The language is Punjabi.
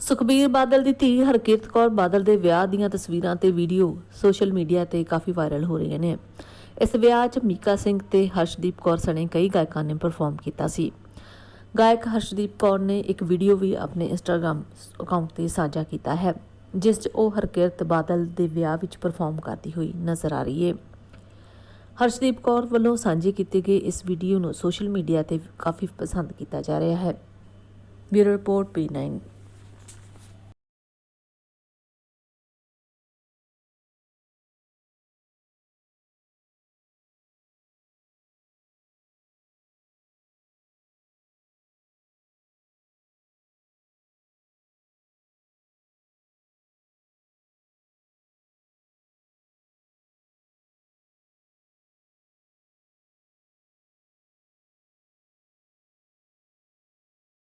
ਸੁਖਬੀਰ ਬਾਦਲ ਦੀ ਧੀ ਹਰਕਿਰਤ ਕੌਰ ਬਾਦਲ ਦੇ ਵਿਆਹ ਦੀਆਂ ਤਸਵੀਰਾਂ ਤੇ ਵੀਡੀਓ ਸੋਸ਼ਲ ਮੀਡੀਆ ਤੇ ਕਾਫੀ ਵਾਇਰਲ ਹੋ ਰਹੀਆਂ ਨੇ। ਇਸ ਵਿਆਹ 'ਚ ਮੀਕਾ ਸਿੰਘ ਤੇ ਹਰਸ਼ਦੀਪ ਕੌਰ ਸਣੇ ਕਈ ਗਾਇਕਾਂ ਨੇ ਪਰਫਾਰਮ ਕੀਤਾ ਸੀ। ਗਾਇਕ ਹਰਸ਼ਦੀਪ ਕੌਰ ਨੇ ਇੱਕ ਵੀਡੀਓ ਵੀ ਆਪਣੇ ਇੰਸਟਾਗ੍ਰam ਅਕਾਊਂਟ ਤੇ ਸਾਂਝਾ ਕੀਤਾ ਹੈ, ਜਿਸ 'ਚ ਉਹ ਹਰਕਿਰਤ ਬਾਦਲ ਦੇ ਵਿਆਹ ਵਿੱਚ ਪਰਫਾਰਮ ਕਰਦੀ ਹੋਈ ਨਜ਼ਰ ਆ ਰਹੀ ਹੈ ਹਰਸ਼ਦੀਪ ਕੌਰ ਵੱਲੋਂ ਸਾਂਝੀ ਕੀਤੀ ਗਈ ਇਸ ਵੀਡੀਓ ਨੂੰ ਸੋਸ਼ਲ ਮੀਡੀਆ ਤੇ ਕਾਫੀ ਪਸੰਦ ਕੀਤਾ ਜਾ ਰਿਹਾ ਹੈ। Bureau report ਪੀ9